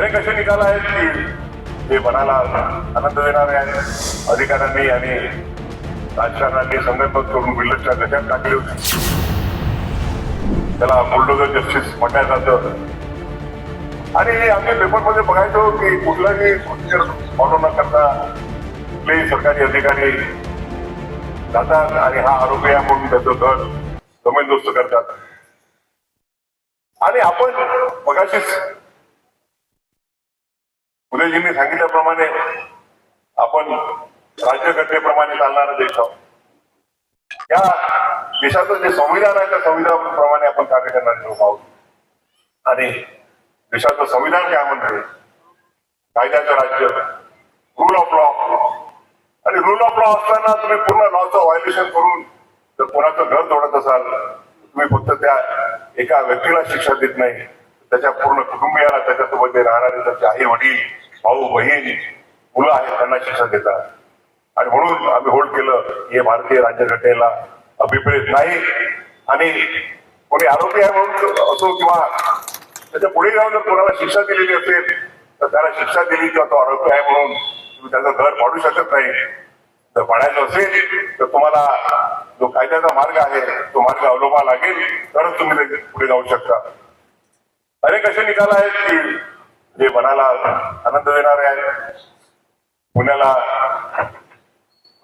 अरे कसे निकाल आहेत की ते म्हणाला आनंद देणारे आहेत अधिकाऱ्यांनी आणि राजकारणांनी संगनमत करून बिल्डरच्या गजात टाकले होते. त्याला बुलडोजर जस्टिस म्हटलं जातं आणि आम्ही पेपरमध्ये बघायचो की कुठलाही प्रोसिजर फॉलो न करता कुठलेही सरकारी अधिकारी जातात आणि हा आरोपी आहे म्हणून त्याचं घर जमीनदोस्त करतात. आणि आपण मगाशीच फुलेजींनी सांगितल्याप्रमाणे आपण राज्यघटनेप्रमाणे चालणारा देश आहोत. या देशाचं जे संविधान आहे त्या संविधानाप्रमाणे आपण कार्य करणारे लोक आहोत. आणि देशाचं संविधान काय म्हणते? कायद्याचं राज्य. रूल ऑफ लॉ आणि रूल ऑफ लॉ असताना तुम्ही पूर्ण लॉचं व्हायोलेशन करून जर कोणाचं घर तोडत असाल तुम्ही फक्त त्या एका व्यक्तीला शिक्षा देत नाही. त्याच्या पूर्ण कुटुंबियाला त्याच्यासोबत जे राहणारे त्याचे आई वडील भाऊ बहीण मुलं आहेत त्यांना शिक्षा देतात. आणि म्हणून आम्ही होल्ड केलं हे भारतीय राज्यघटनेला अभिप्रेत नाही. आणि कोणी आरोपी आहे म्हणून असो किंवा त्याच्या पुढे जाऊन जर कोणाला शिक्षा दिलेली असेल तर त्याला शिक्षा दिली किंवा तो आरोपी आहे म्हणून तुम्ही त्याचं घर पाडू शकत नाही. जर पाडायचं असेल तर तुम्हाला जो कायद्याचा मार्ग आहे तो मार्ग अवलंबा लागेल. तरच तुम्ही पुढे जाऊ शकता. अनेक असे निकाल आहेत की जे मनाला आनंद देणारे आहेत. पुण्याला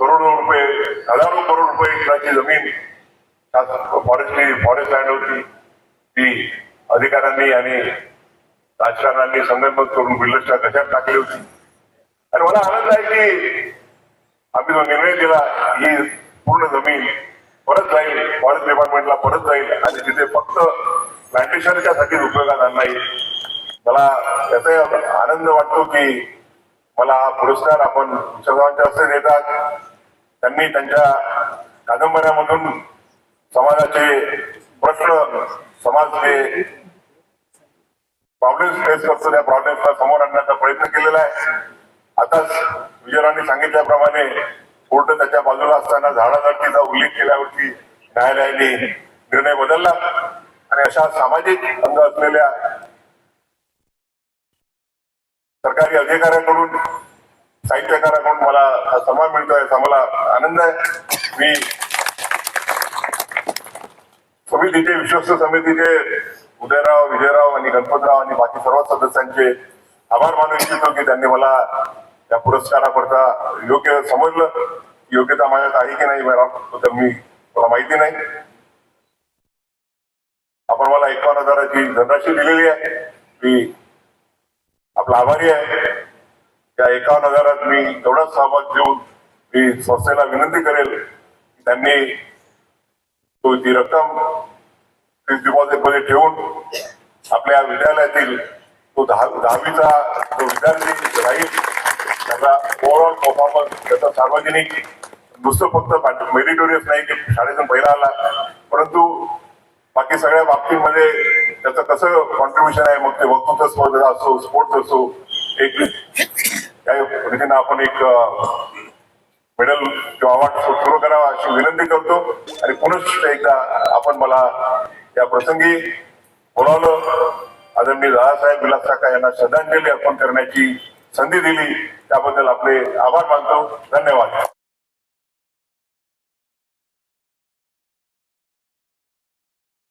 करोडो रुपये हजारो करोड रुपये एकराची जमीन फॉरेस्टली फॉरेस्ट लँड होती ती अधिकाऱ्यांनी आणि राजकारणांनी संगणमत करून बिल्डर्सच्या कशात टाकली होती. आणि मला आनंद आहे की आम्ही जो निर्णय दिला ही पूर्ण जमीन परत जाईल फॉरेस्ट डिपार्टमेंटला परत जाईल आणि तिथे फक्त प्लांटेशनच्या साठी उपयोगात आणला येईल. मला त्याचा आनंद वाटतो की मला हा पुरस्कार आपण सर्वांच्या हस्ते देतात. त्यांनी त्यांच्या कादंबऱ्यामधून समाजाचे प्रश्न समाज जे प्रॉब्लेम्स फेस करतो त्या प्रॉब्लेम्सला समोर आणण्याचा प्रयत्न केलेला आहे. आताच विजयरावांनी सांगितल्याप्रमाणे कोर्ट त्याच्या बाजूला असताना झाडाझडतीचा उल्लेख केल्यावरती न्यायालयाने निर्णय बदलला. आणि अशा सामाजिक अंग असलेल्या सरकारी अधिकाऱ्यांकडून साहित्यकाराकडून मला हा सन्मान मिळतोय याचा मला आनंद आहे. मी समितीचे विश्वस्त समितीचे उदयराव विजयराव आणि गणपतराव आणि बाकी सर्व सदस्यांचे आभार मानू इच्छितो की त्यांनी मला या पुरस्काराकरता योग्य समजलं. योग्यता माझ्यात आहे की नाही मॅडम तर मी मला माहिती नाही. आपण मला एकावन्न हजाराची धनराशी दिलेली आहे. मी आपला आभारी आहे. त्या एकावन्न हजारात मी तेवढाच सहभाग घेऊन मी संस्थेला विनंती करेल त्यांनी तो ती रक्कम फिक्स डिपॉझिटमध्ये ठेवून आपल्या विद्यालयातील तो दहा दहावीचा जो विद्यार्थी राहील त्याचा ओव्हरऑल परफॉर्मन्स त्याचा सार्वजनिक नुसतं फक्त मेरिटोरियस नाही की शाळेतून पहिला आला परंतु बाकी सगळ्या बाबतीमध्ये त्याचं कसं कॉन्ट्रीब्युशन आहे मग ते वक्तृत्व स्पर्धा असो स्पोर्ट्स असो एक त्या पद्धतीनं आपण एक मेडल किंवा अवॉर्ड सुरू करावा अशी विनंती करतो. आणि पुनश्च एकदा आपण मला या प्रसंगी बोलावलं. आदरणीय दादासाहेब विलास काका यांना श्रद्धांजली अर्पण करण्याची संधी दिली. त्याबद्दल आपले आभार मानतो. धन्यवाद.